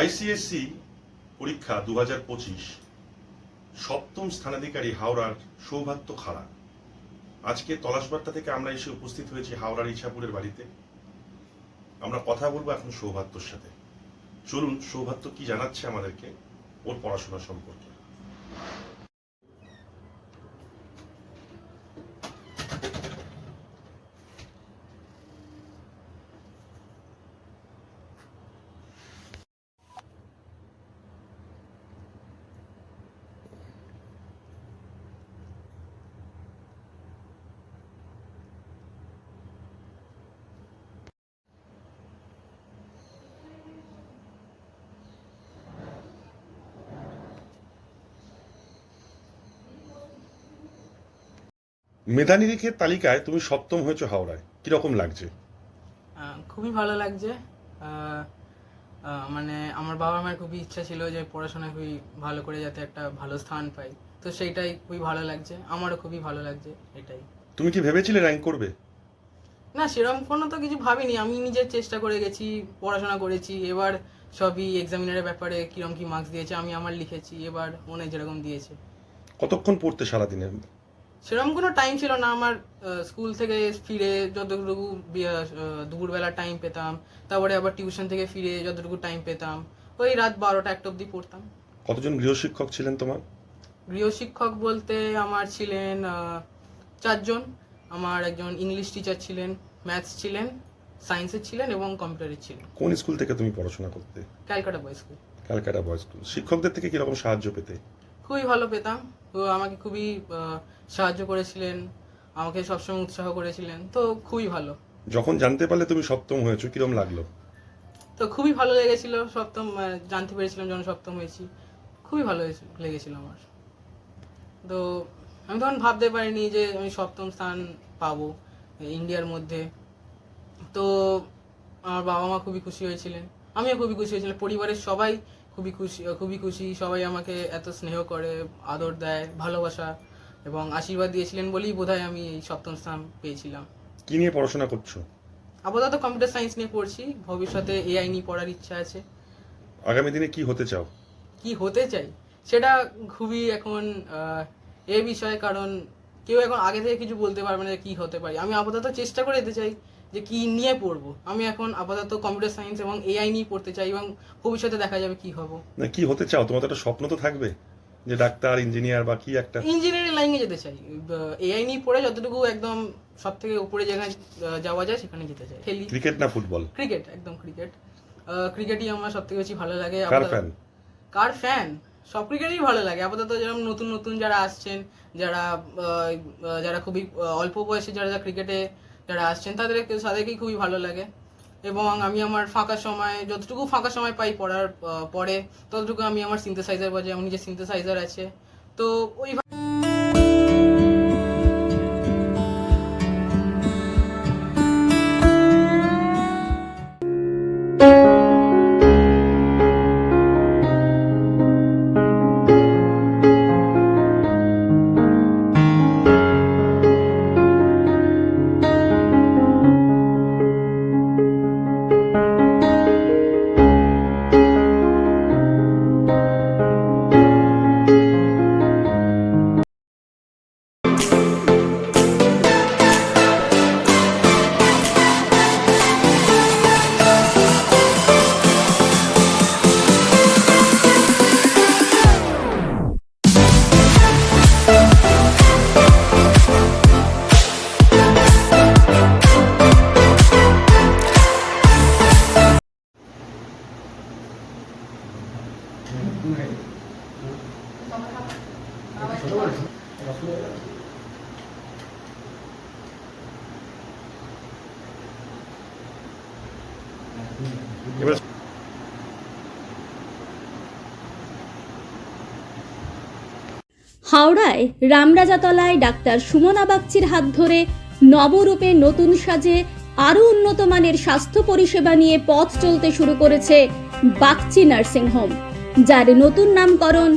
ICSE পরীক্ষা দু হাজার পঁচিশ। সপ্তম স্থানাধিকারী হাওড়ার সৌভাগ্য খাড়া। আজকে তলাশবার্তা থেকে আমরা এসে উপস্থিত হয়েছি হাওড়ার ইছাপুরের বাড়িতে। আমরা কথা বলব এখন সৌভাগ্যর সাথে। চলুন সৌভাগ্য কি জানাচ্ছে আমাদেরকে ওর পড়াশোনা সম্পর্কে। মেধা নিরিখের তালিকায় তুমি সপ্তম হয়েছো হাওড়ায়। কীরকম লাগছে? খুবই ভালো লাগছে। মানে আমার বাবা মায়ের খুবই ইচ্ছা ছিল যে পড়াশোনায় খুবই ভালো করে যাতে একটা ভালো স্থান পাই। তো সেইটাই খুবই ভালো লাগছে। আমারও খুবই ভালো লাগছে এটাই। তুমি কি ভেবেছিলে র্যাঙ্ক করবে? না সেরকম কোনো তো কিছু ভাবিনি। আমি নিজের চেষ্টা করে গেছি পড়াশোনা করেছি। এবার সবই এক্সামিনারের ব্যাপারে কিরম কি মার্কস দিয়েছে আমি আমার লিখেছি। এবার মনে যেরকম দিয়েছে। কতক্ষণ পড়তে সারাদিনে? সেরকম কোনো টাইম ছিল না আমার স্কুল থেকে ফিরে যতটুকু দুপুরবেলা টাইম পেতাম তারপরে আবার টিউশন থেকে ফিরে যতটুকু টাইম পেতাম ওই রাত বারোটা একটা অবধি পড়তাম। কতজন গৃহশিক্ষক ছিলেন তোমার? গৃহশিক্ষক বলতে আমার ছিলেন চারজন। আমার একজন ইংলিশ টিচার ছিলেন ম্যাথস ছিলেন সায়েন্সের ছিলেন এবং কম্পিউটারের ছিলেন। কোন স্কুল থেকে তুমি পড়াশোনা করতে? Calcutta boy school Calcutta boys school শিক্ষকদের থেকে কীরকম সাহায্য পেতে? খুবই ভালো পেতাম। তো আমাকে খুবই সাহায্য করেছিলেন। আমাকে সবসময় উৎসাহ করেছিলেন। তো খুবই ভালো। যখন জানতে পারলে তুমি সপ্তম হয়েছো কিরম লাগল? তো খুবই ভালো লেগেছিল। সপ্তম জানতে পেরেছিলাম যখন সপ্তম হয়েছি। খুবই ভালো লেগেছিল আমার। তো আমি তখন ভাবতে পারিনি যে আমি সপ্তম স্থান পাবো ইন্ডিয়ার মধ্যে। তো আমার বাবা মা খুবই খুশি হয়েছিলেন। আমিও খুবই খুশি হয়েছিলাম। পরিবারের সবাই খুবই খুশি খুবই খুশি। সবাই আমাকে এত স্নেহ করে আদর দেয় ভালোবাসা এবং আশীর্বাদ দিয়েছিলেন বলেই বোধহয় আমি এই সপ্তম স্থান পেয়েছিলাম। কি নিয়ে পড়াশোনা করছ? আপাতত কম্পিউটার সায়েন্স নিয়ে পড়ছি। ভবিষ্যতে এআই নিয়ে পড়ার ইচ্ছা আছে। আগামী দিনে কি হতে চাও? কি হতে চাই? সেটা খুবই এখন এ বিষয়ে কারণ কেউ এখন আগে থেকে কিছু বলতে পারবে না যে কি হতে পারি। আমি আপাতত চেষ্টা করে যেতে চাই যে কি নিয়ে পড়ব। আমি এখন আপাতত কম্পিউটার সায়েন্স এবং এআই নিয়ে পড়তে চাই এবং ভবিষ্যতে দেখা যাবে কি হব। না কি হতে চাও? তোমার তো একটা স্বপ্ন তো থাকবে যে ডাক্তার ইঞ্জিনিয়ার বা কি একটা। ইঞ্জিনিয়ারিং লাইনে যেতে চাই। এআই নিয়ে পড়ে যতটুকু একদম সব থেকে উপরে যেখানে যাওয়া যায় সেখানে যেতে চাই। খেলি। ক্রিকেট না ফুটবল? ক্রিকেট একদম ক্রিকেট। ক্রিকেটই আমার সব থেকে বেশি ভালো লাগে। কার ফ্যান কার ফ্যান সব ক্রিকেটই ভালো লাগে। আপাতত যেরকম নতুন নতুন যারা আসছেন, যারা যারা খুবই অল্প বয়সে যারা যারা ক্রিকেটে যারা আসছেন, তাদের তাদেরকেই খুবই ভালো লাগে। এবং আমি আমার ফাঁকা সময়, যতটুকু ফাঁকা সময় পাই পড়ার পরে, ততটুকু আমি আমার সিনথেসাইজার বাজে আমার নিজের সিনথেসাইজার আছে। তো ওই হাওড়ায় রামরাজাতলায় ডাক্তার সুমনা বাগচির হাত ধরে নবরূপে নতুন সাজে আরও উন্নত মানের স্বাস্থ্য পরিষেবা নিয়ে পথ চলতে শুরু করেছে বাগচি নার্সিং হোম, যার নতুন নামকরণ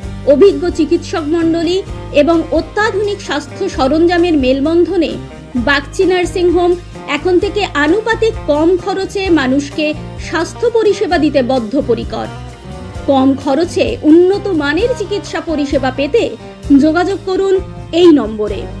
অভিজ্ঞ চিকিৎসক মণ্ডলী এবং অত্যাধুনিক স্বাস্থ্য সরঞ্জামের মেলবন্ধনে বাগচি নার্সিং হোম এখন থেকে আনুপাতিক কম খরচে মানুষকে স্বাস্থ্য পরিষেবা দিতে বদ্ধপরিকর। কম খরচে উন্নত মানের চিকিৎসা পরিষেবা পেতে যোগাযোগ করুন এই নম্বরে।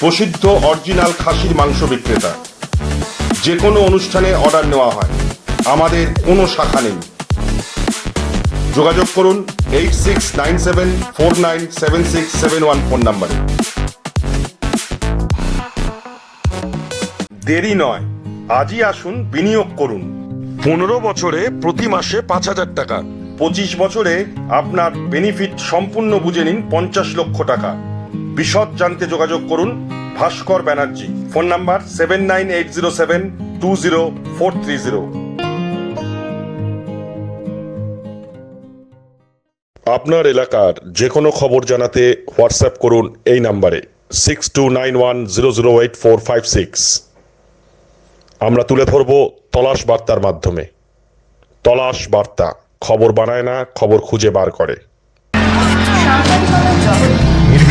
প্রসিদ্ধ অরিজিনাল খাসির মাংস বিক্রেতা। যে কোনো অনুষ্ঠানে অর্ডার নেওয়া হয়। আমাদের কোনো শাখা নেই। যোগাযোগ করুন eight six nine seven four nine seven six seven one phone নাম্বারে। দেরি নয়। আজই আসুন, বিনিয়োগ করুন। পনেরো বছরে প্রতি মাসে পাঁচ হাজার টাকা। পঁচিশ বছরে আপনার বেনিফিট সম্পূর্ণ বুঝে নিন পঞ্চাশ লক্ষ টাকা। বিশদ জানতে যোগাযোগ করুন Bhaskar Banerjee. Phone number seven nine eight zero seven two zero four three zero আপনার এলাকার যে কোনো খবর জানাতে হোয়াটসঅ্যাপ করুন এই নাম্বারে six two nine one zero zero eight four five six আমরা তুলে ধরব তলাশ বার্তার মাধ্যমে। তলাশ বার্তা, খবর বানায় না, খবর খুঁজে বার করে।